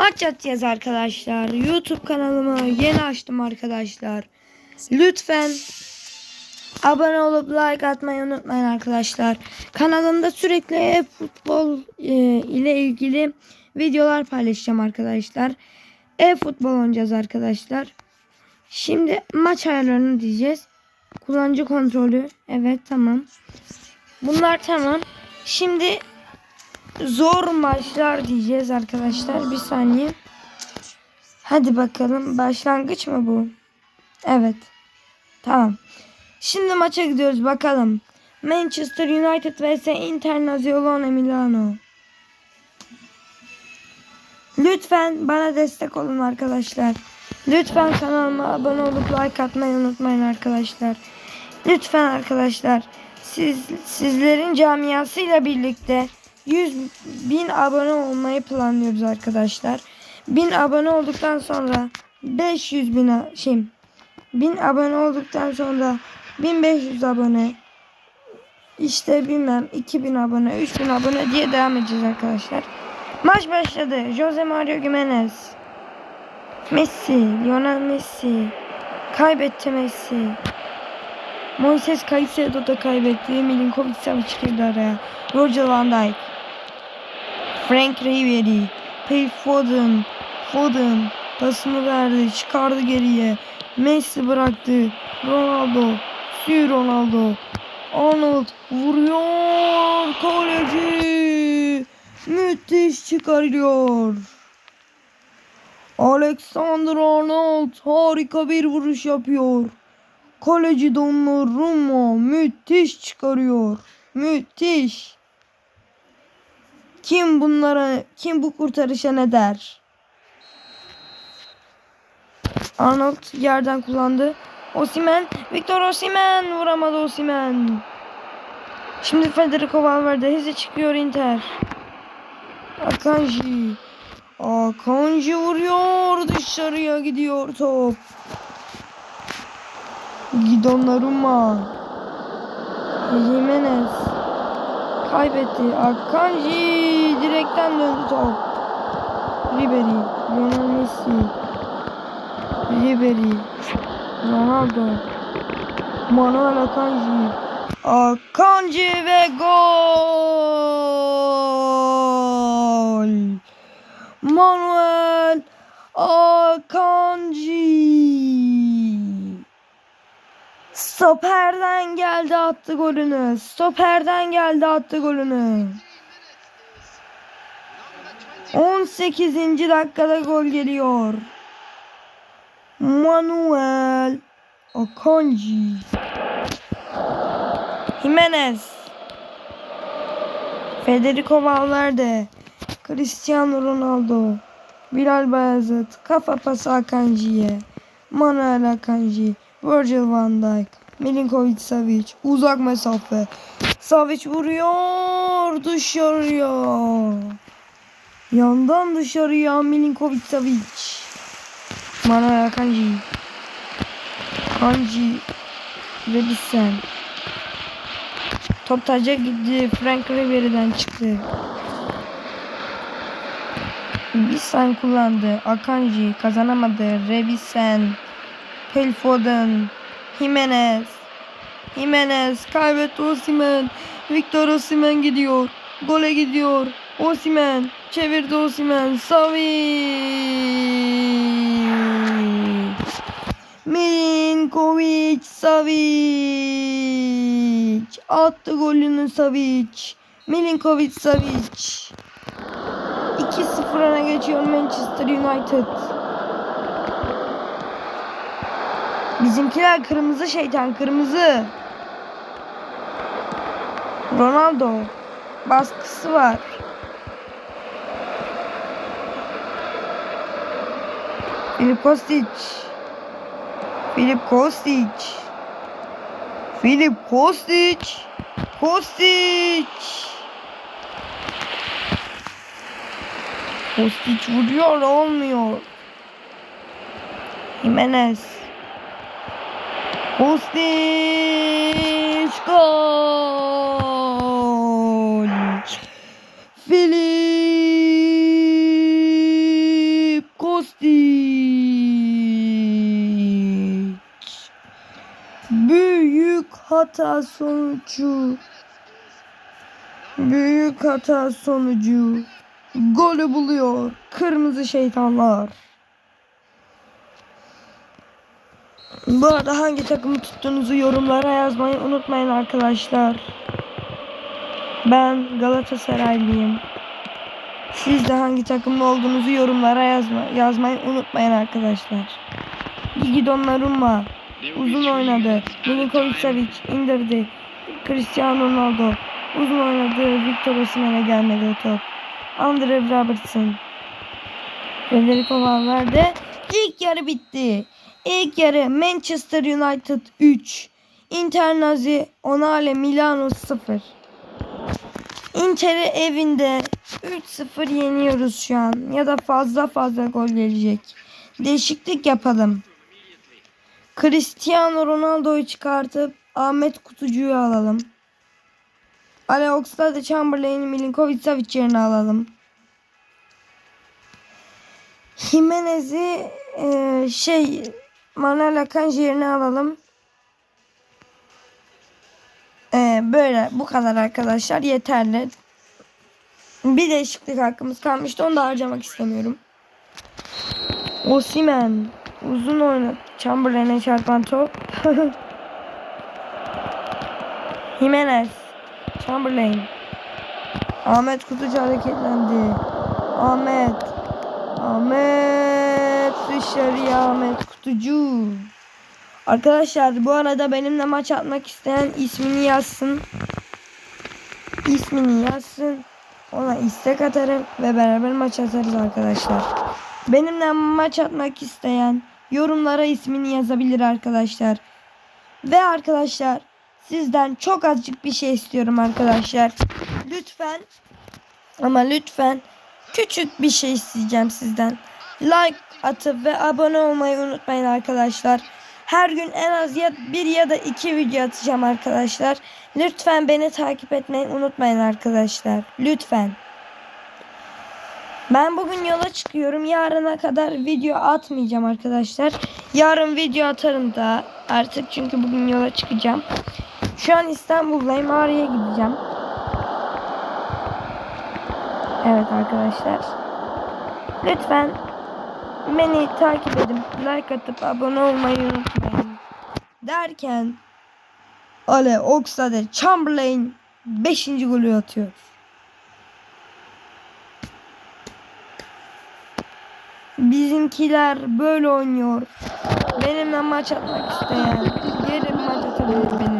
Maç atacağız arkadaşlar. YouTube kanalımı yeni açtım arkadaşlar. Lütfen abone olup like atmayı unutmayın arkadaşlar. Kanalımda sürekli e-futbol e, ile ilgili videolar paylaşacağım arkadaşlar. E-futbol oynayacağız arkadaşlar. Şimdi maç ayarlarını diyeceğiz. Kullanıcı kontrolü. Evet tamam. Bunlar tamam. Şimdi zor maçlar diyeceğiz arkadaşlar. Bir saniye. Hadi bakalım. Başlangıç mı bu? Evet. Tamam. Şimdi maça gidiyoruz bakalım. Manchester United vs Internazionale Milano. Lütfen bana destek olun arkadaşlar. Lütfen kanalıma abone olup like atmayı unutmayın arkadaşlar. Lütfen arkadaşlar. Siz sizlerin camiasıyla birlikte 100 bin abone olmayı planlıyoruz arkadaşlar. 1000 abone olduktan sonra 500 bin a- şey 1000 abone olduktan sonra 1500 abone işte bilmem 2000 abone 3000 abone diye devam edeceğiz arkadaşlar. Maç başladı. Jose Mario Gimenez. Messi, Lionel Messi. Kaybetti Messi. Moises Caicedo da kaybetti. Milinkovic Savic girdi araya. Roger Van Dijk. Frank Ribery. Phil Foden. Foden. Pasını verdi. Çıkardı geriye. Messi bıraktı. Ronaldo. Sü Ronaldo. Arnold vuruyor. Kaleci. Müthiş çıkarıyor. Alexander Arnold harika bir vuruş yapıyor. Kaleci Donnarumma müthiş çıkarıyor. Müthiş. Kim bunlara, kim bu kurtarışa ne der? Arnold yerden kullandı. Osimen, Victor Osimen vuramadı Osimen. Şimdi Federico Valverde hızlı çıkıyor Inter. Akanji. Akanji vuruyor dışarıya gidiyor top. Gidonlaruma. Jimenez. Kaybetti. Akanji direkten döndü top. Ribery. Lionel Messi. Ribery. Ronaldo. Manuel Akanji. Akanji ve gol. Manuel Akanji. Stoperden geldi attı golünü. Stoperden geldi attı golünü. 18. dakikada gol geliyor. Manuel Akanji. Jimenez. Federico Valverde. Cristiano Ronaldo. Bilal Bayazıt. Kafa pası Akanji'ye. Manuel Akanji. Virgil van Dijk. Milinkovic Savic. Uzak mesafe. Savic vuruyor. Dışarıya. Yandan dışarıya Milinkovic Savic. Manuel Akanji. Akanji. Redisen. Top taca gitti. Frank Ribery'den çıktı. Bisan kullandı. Akanji kazanamadı. Rebisen. Phil Foden. Jimenez. Jimenez kaybetti Osimen. Victor Osimen gidiyor. Gole gidiyor. Osimen çevirdi Osimen. Savic. Milinkovic Savic. Attı golünü Savic. Milinkovic Savic. 2-0 öne geçiyor Manchester United. Bizimkiler kırmızı şeytan kırmızı. Ronaldo baskısı var. Filip Kostic. Filip Kostic. Filip Kostic. Kostic. Kostic vuruyor olmuyor. Jimenez. Kostiç gol. Filip Kostiç. Büyük hata sonucu. Büyük hata sonucu. Golü buluyor kırmızı şeytanlar. Bu arada hangi takımı tuttuğunuzu yorumlara yazmayı unutmayın arkadaşlar. Ben Galatasaraylıyım. Siz de hangi takımlı olduğunuzu yorumlara yazma, yazmayı unutmayın arkadaşlar. Gigi Donnarumma uzun oynadı. Milinkovic Savic indirdi. Cristiano Ronaldo uzun oynadı. Victor Osimhen'e gelmedi o top. Andre Robertson Federico Valverde ilk yarı bitti. İlk yarı Manchester United 3 Internazi Onale Milano 0 Inter'i evinde 3-0 yeniyoruz şu an. Ya da fazla fazla gol gelecek. Değişiklik yapalım. Cristiano Ronaldo'yu çıkartıp Ahmet Kutucu'yu alalım. Ale Oxlade Chamberlain'i Milinkovic Savic yerine alalım. Jimenez'i e, şey Manuel Akanji yerine alalım. E, böyle bu kadar arkadaşlar yeterli. Bir değişiklik hakkımız kalmıştı. Onu da harcamak istemiyorum. Osimen uzun oynadı. Chamberlain'e çarpan top. Jimenez Chamberlain Ahmet Kutucu hareketlendi. Ahmet Ahmet dışarıya Ahmet Kutucu. Arkadaşlar bu arada benimle maç atmak isteyen ismini yazsın. İsmini yazsın. Ona istek atarım ve beraber maç atarız arkadaşlar. Benimle maç atmak isteyen yorumlara ismini yazabilir arkadaşlar. Ve arkadaşlar sizden çok azıcık bir şey istiyorum arkadaşlar. Lütfen ama lütfen küçük bir şey isteyeceğim sizden. Like atıp ve abone olmayı unutmayın arkadaşlar. Her gün en az ya bir ya da iki video atacağım arkadaşlar. Lütfen beni takip etmeyi unutmayın arkadaşlar. Lütfen. Ben bugün yola çıkıyorum. Yarına kadar video atmayacağım arkadaşlar. Yarın video atarım da artık çünkü bugün yola çıkacağım. Şu an İstanbul'dayım. Ağrı'ya gideceğim. Evet arkadaşlar. Lütfen beni takip edin. Like atıp abone olmayı unutmayın. Derken Ale Oxlade Chamberlain 5. golü atıyor. Bizimkiler böyle oynuyor. Benimle maç atmak isteyen gelip maç atabilir benimle.